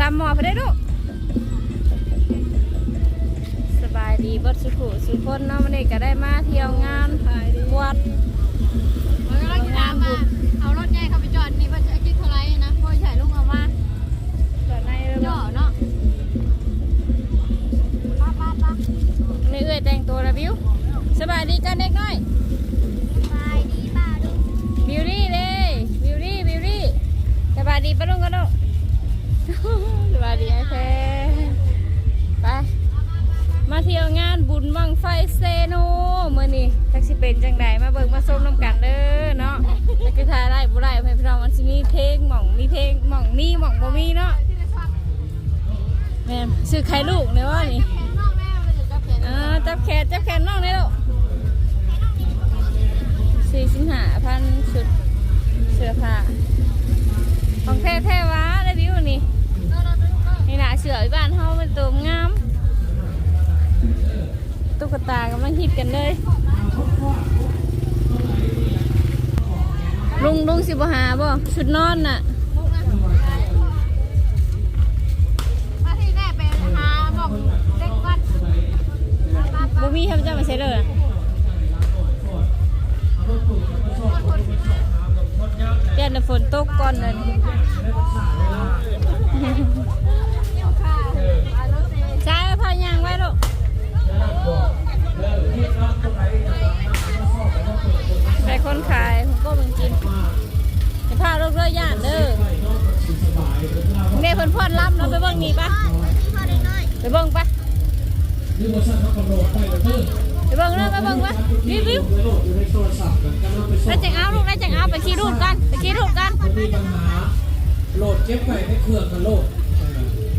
ตามหมอไปได้ลูกสบายดีเบิดสุขุสุขคนเนาะวันนี้ก็ได้มาเที่ยวงานวัด มาเที่ยวงานบุญบังไฟเซโนมื่อนี้ทักสิเป็นจังใดมาเบิ่งมาส้มน้ำกันเด้อเนาะแต่คือทายไร่บุไรให้พี่น้องมันสิมีเพลงหม่องมีเพลงหม่องมีหม่องบ่มีเนาะแม่นชื่อใครลูกเนี่ยว่านี่แขนนอกแม่มันจะจับแขนอ่าจับแขนจับแขนน้องได้ลูกสี่สิบห้าพันชุดเสื้อผ้าของแท้แท้วะได้บิวนี่นี่นะเสือบ้านเฮาเป็นตัวงาม กตากำลังฮิตกันเลย ลุงลุงสิบหาบ่ชุดนอนน่ะมุกนะป้าที่แม่ไปหาบอกเด็กวัดป้าป้าบ่มีครับเจ้ามาใช้เลยอะคนคนเดี๋ยวฝนตกก่อนนั่นเกี่ยวข้าวอารถเซใช้พายางไว้ลูก ใส่คนขายผมก็มึงกินให้พาลูกเรือย่านเด้อเนี่ยเพิ่นพ่อนรับเราะไปเบิ่งนี่ปะไปเบิ่งปะไปเบิ่งเด้อไปเบิ่งปะวิววิวแล้วจังเอาลูกแล้วจังเอาไปขี่รูดกันไปขี่รูดกันมีปัญหาโหลดเก็บไว้ในเครื่องกันโหลด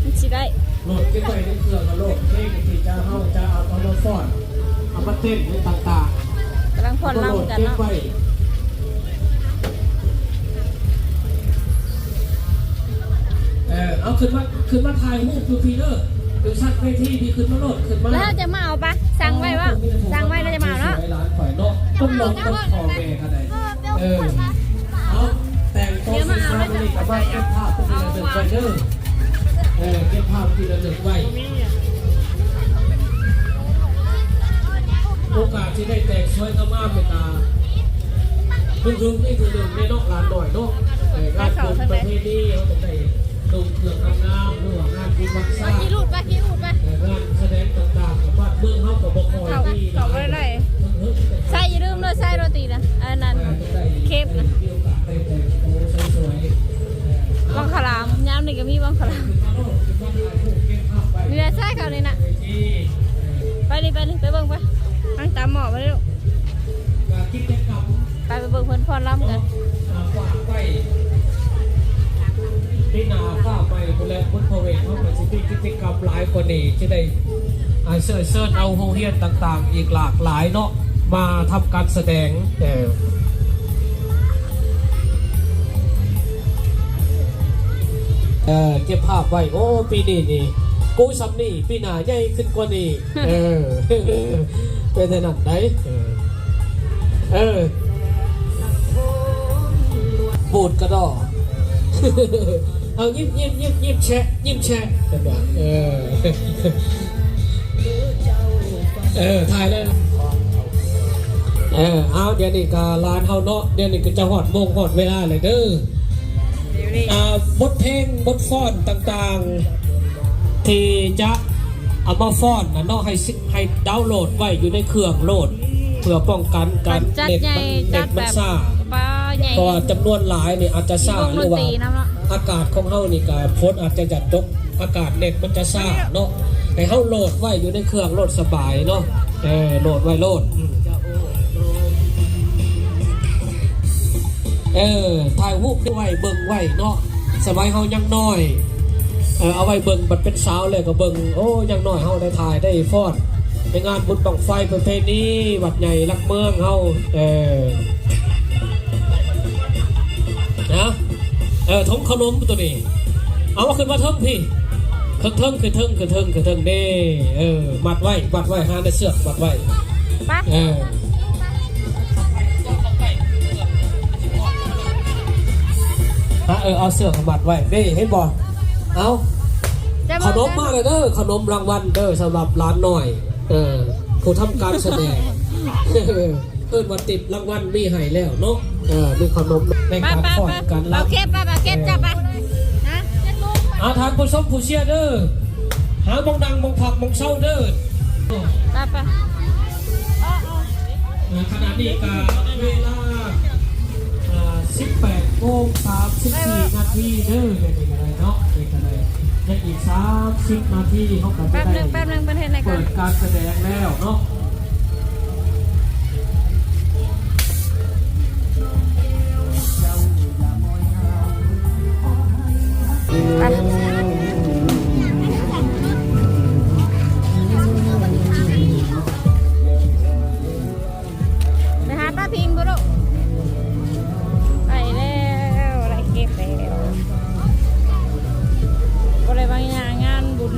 มันสิได้โหลดเก็บไว้ในเครื่องกันโหลดเพลงที่จะเฮาจะเอาเอามาฟ้อน เอามาเต้นในต่างกำลังผ่อนๆโหลดลำกันเก็บเนาะไว้เออเอาขึ้นมาขึ้นมาถ่ายรูปดูพีเนอร์ดูชัดเวทีที่ขึ้นมาโหลดขึ้นมา แล้วเราจะมาเอาปะสั่งไว้ว่าสั่งไว้เราจะมาเอาเนาะ ร้านข่อยเนาะต้นลงต้นคอแม่กันได้เออ เอาแต่งตัวสีฟ้าไปนี่กับว่าเก็บภาพเป็นระดึกไว้เด้อเอ ได้แต่วยงาเป็นตาพึ่งพึ่งนี่คือหนึ่งในนอกร้านหน่อยเนาะแต่การเปิประเภทนี้เขาต้องได้ดูเครื่องงามหรือว่างานพิวัตรศาสตขี่ร์รูดไปขี่รูดไปแต่งานแสดงต่างๆกับว่าเมืองเขากับบกคอยที่เขาไว้ได้ใส่ยืมเลยใส่โรตีนะอันนั้นเคปนะบังขลามยามนี่งก็มีบังขลามนี่แหละใส่เขานี่นะไปดิไปดิไปเบิ่งไปนั่งตามหมอไปเลยลูก ไปไปเบิ่งเพิ่นพรลำกันฝากไปที่นาฝ้าไปคนและพุทธเวทเขาเป็นสิทธิกิจกรรมหลายกว่านี้ที่ได้อ่าเชิญเชิญเอาโรงเรียนต่าง ๆ อีกหลากหลายเนาะมาทำการแสดงแต่เออเก็บภาพไว้ โอ้ ปีนี้นี่กูซ้ำนี่ปีหน้าใหญ่ขึ้นกว่านี้เออเป็นแต่นั้นได้เออเออ บูดกระดอเอายิบยิบยิบยิบแชะยิบแชะกันบ่เออเออถ่ายเลยเออเอาเดี๋ยวนี้ก็ลานเฮาเนาะเดี๋ยวนี้ก็จะหอดโมงหอดเวลาเลยเด้ออ่าบทเพลงบทฟ้อนต่างๆ ที่จะเอามาฟ้อนนะเนาะให้สิให้ดาวน์โหลดไว้อยู่ในเครื่องโหลด เพื่อป้องกันการจัดเน็ตใหญ่มันจัเน็ดตแบมันบซ่าป้า ใหญ่เพราะว่าจำนวนหลายนี่อาจจะมีซ่าวงหดรือนว่าตรีนะเนาะอากาศของเฮานี่ก็ฝนอาจจะหยัดตกอากาศเน็ตมันจะซ่าเนาะให้เฮาโหลดไว้อยู่ในเครื่องโหลดสบายเนาะเออโหลดไว้โหลดอืมเออถ่ายรูปไว้เบิ่งไว้เนาะสมัยเฮายังน้อยเออเอาไว้เบิ่งบัดเป็นสาวเลยก็เบิ่งโอ้ยังน้อยเฮาได้ถ่ายได้ฟ้อนในงานบุญบังไฟประเพณีวัดใหญ่รักเมืองเฮาเออ นะเออทงขนมตัวนี้ เอามาขึ้นมาเทิงพี่เทิงเทิงคือเทิงคือเทิงคือเทิงเด้เออมัดไว้มัดไว้หาในเสือกมัดไว้ไป้าเออฮะเออเอาเสือกมัดไว้เด้เห็นบ่เอาจะขนมมากเลยเด้อขนมรางวัลเด้อสำหรับร้านหน่อย เออผู้ทำการแสดงเอิ้นว่าติดรางวัลมีให้แล้วเนาะ เออมีขนมในไปการไปฟ้อไปนการรัเราบเก็บไปเราเก็บจับไปนะอาทานผู้ชมผู้เชียร์เด้อ หามองดังมองผักมองเศร้าเด้อไปไปอ่าขณะนี้ก็เวลาอ่า18โมง34นาทีเด้อเดี๋ยวนี้ก็ได้เนาะเดี๋ยวก็ได้ยังอีก30นาทีเขาก็จะแป๊บหได้นึงแป๊บหนึงเป็นเห็นไหนกัเปินดการแสดงแล้วเนาะ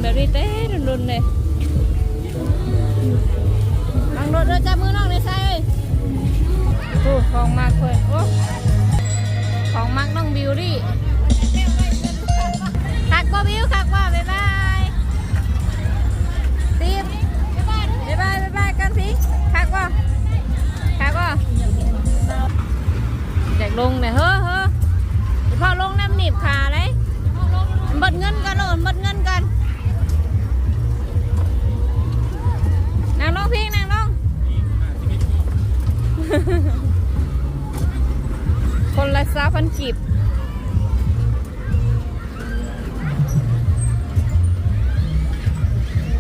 านบุญแบบนี้เต้รุนๆเลยบางรถเด้อจับมือน้องเลยใส่โอ้ของมากเลยโอ้ของมักน้องบิวดี้คักบ่บิวคักบ่บ๊ายบายตีมบ๊ายบายบ๊ายบายบ๊ายบายกันสิคักบ่คักบ่อยากลงเนี่ยเฮ้อเฮ้อพอลงน้ำหนีบขาเลยบดเงินกันโอนเบิดเงินกัน พี่นางลง คนละซามพันกีบ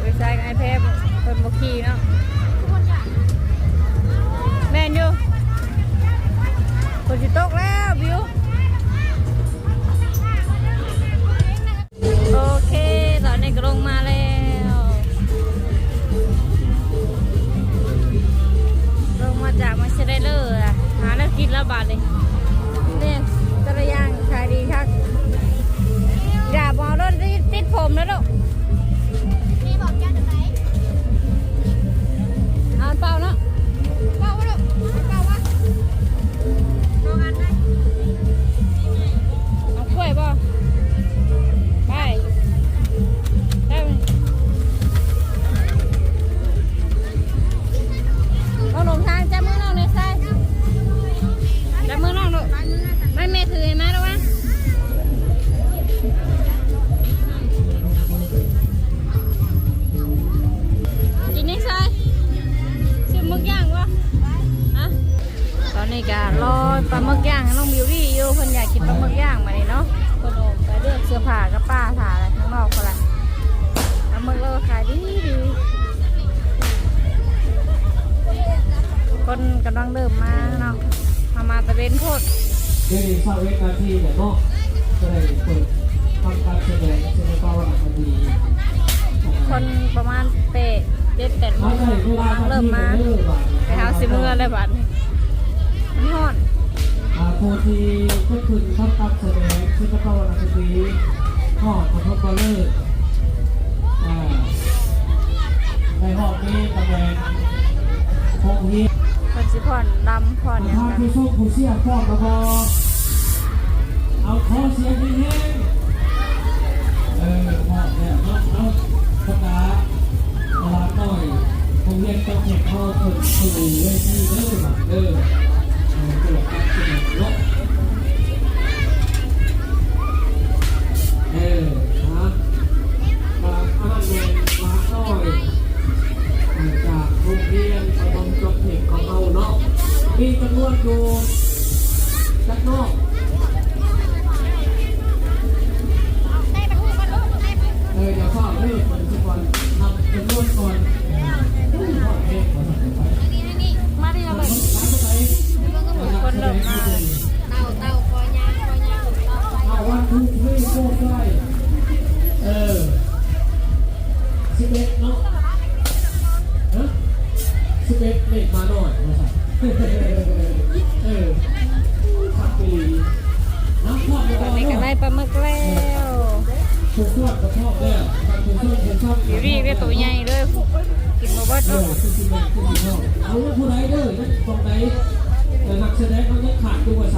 ไปใช้ไอแพดคนบกขี่เนาะ เดี๋ยวนี้เศร้าเวนาทีเนี่ยเนาะจะได้เปิดทำการแสดงเสนอต่อวันนาทีคนประมาณเตะเจ็ดแปดโมมางได้เวลากำลังเริ่มมาเริ่มมาไปหาสิมืออะไรบัดนี้มันฮอดอ่าโพธีก็คือทำการแสดงเสนอต่อวันนาทีพ่อขอโทษก็เลิกอ่าในห้องนี้ตำแหน่งโคงเฮีย คนสิผ่อนดำผ่อนอย่างทางกันผู้ชมผู้เชี่ยวพ่อกระบอเอาขอเสียงแห้ มีจำนวนอยู่ด้านนอกได้ไปพูดกันกได้ไปเออเดี๋ยวพ่อเลิกมันจะก่อนทำจำนวนก่อนพ่อเองขอสั่งไปนี่นี่มาที่อะไรร้านไปคนเริ่มาเต่าเต่าคอยางคอยางเต่าเอาวันทุกที่โคตรได้เออสิบเอ็ดเนาะฮะสิบเอ็ดเลขมาหน่อยมาสั่ง อบกับชอบแล้วรีบถูกชอบอยู่ดีได้ตัวใหญ่เลยกินมาเบิดเอลูกคือจริงๆคือจริงๆเอาว่าผู้ใดเด้อตรงไหนแต่นักแสดงเขายังขาดตัวสั่